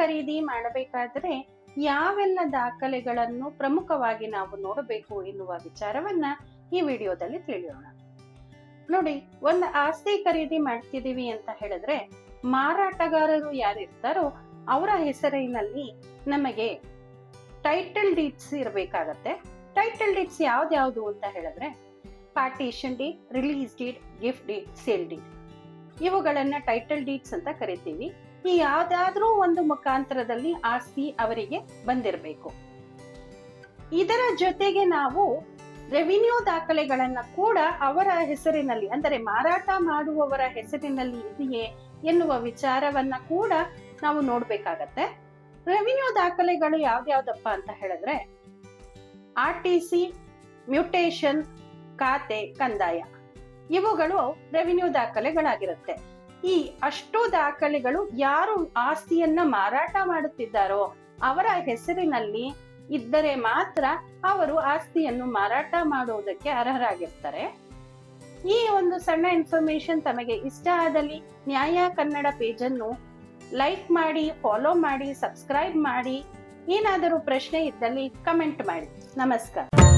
ಖರೀದಿ ಮಾಡಬೇಕಾದರೆ ಯಾವೆಲ್ಲ ದಾಖಲೆಗಳನ್ನು ಪ್ರಮುಖವಾಗಿ ನಾವು ನೋಡಬೇಕು ಎನ್ನುವ ವಿಚಾರವನ್ನ ಈ ವಿಡಿಯೋದಲ್ಲಿ ತಿಳಿಯೋಣ. ನೋಡಿ, ಒಂದು ಆಸ್ತಿ ಖರೀದಿ ಮಾಡ್ತಿದೀವಿ ಅಂತ ಹೇಳಿದ್ರೆ ಮಾರಾಟಗಾರರು ಯಾರಿರ್ತಾರೋ ಅವರ ಹೆಸರಿನಲ್ಲಿ ನಮಗೆ ಟೈಟಲ್ ಡೀಟ್ಸ್ ಇರಬೇಕಾಗತ್ತೆ. ಟೈಟಲ್ ಡೀಟ್ಸ್ ಯಾವ್ದ್ಯಾವ್ದು ಅಂತ ಹೇಳಿದ್ರೆ partition deed release deed gift deed sale deed ಇವುಗಳನ್ನ ಟೈಟಲ್ ಡೀಟ್ಸ್ ಅಂತ ಕರಿತೀವಿ. ಈ ಯಾವ್ದಾದ್ರೂ ಒಂದು ಮುಖಾಂತರದಲ್ಲಿ ಆಸ್ತಿ ಅವರಿಗೆ ಬಂದಿರಬೇಕು. ಇದರ ಜೊತೆಗೆ ನಾವು ರೆವಿನ್ಯೂ ದಾಖಲೆಗಳನ್ನ ಕೂಡ ಅವರ ಹೆಸರಿನಲ್ಲಿ, ಅಂದರೆ ಮಾರಾಟ ಮಾಡುವವರ ಹೆಸರಿನಲ್ಲಿ ಇದೆಯೇ ಎನ್ನುವ ವಿಚಾರವನ್ನ ಕೂಡ ನಾವು ನೋಡ್ಬೇಕಾಗತ್ತೆ. ರೆವಿನ್ಯೂ ದಾಖಲೆಗಳು ಯಾವ್ದ್ಯಾವ್ದಪ್ಪ ಅಂತ ಹೇಳಿದ್ರೆ, ಆರ್ ಟಿ ಸಿ ಮ್ಯೂಟೇಶನ್ ಖಾತೆ, ಕಂದಾಯ, ಇವುಗಳು ರೆವಿನ್ಯೂ ದಾಖಲೆಗಳಾಗಿರುತ್ತೆ. ಈ ಅಷ್ಟು ದಾಖಲೆಗಳು ಯಾರು ಆಸ್ತಿಯನ್ನ ಮಾರಾಟ ಮಾಡುತ್ತಿದ್ದಾರೋ ಅವರ ಹೆಸರಿನಲ್ಲಿ ಇದ್ದರೆ ಮಾತ್ರ ಅವರು ಆಸ್ತಿಯನ್ನು ಮಾರಾಟ ಮಾಡುವುದಕ್ಕೆ ಅರ್ಹರಾಗಿರ್ತಾರೆ. ಈ ಒಂದು ಸಣ್ಣ ಇನ್ಫಾರ್ಮೇಶನ್ ತಮಗೆ ಇಷ್ಟ ಆದಲ್ಲಿ ನ್ಯಾಯ ಕನ್ನಡ ಪೇಜ್ ಅನ್ನು ಲೈಕ್ ಮಾಡಿ ಫಾಲೋ ಮಾಡಿ ಸಬ್ಸ್ಕ್ರೈಬ್ ಮಾಡಿ. ಏನಾದರೂ ಪ್ರಶ್ನೆ ಇದ್ದಲ್ಲಿ ಕಮೆಂಟ್ ಮಾಡಿ. ನಮಸ್ಕಾರ.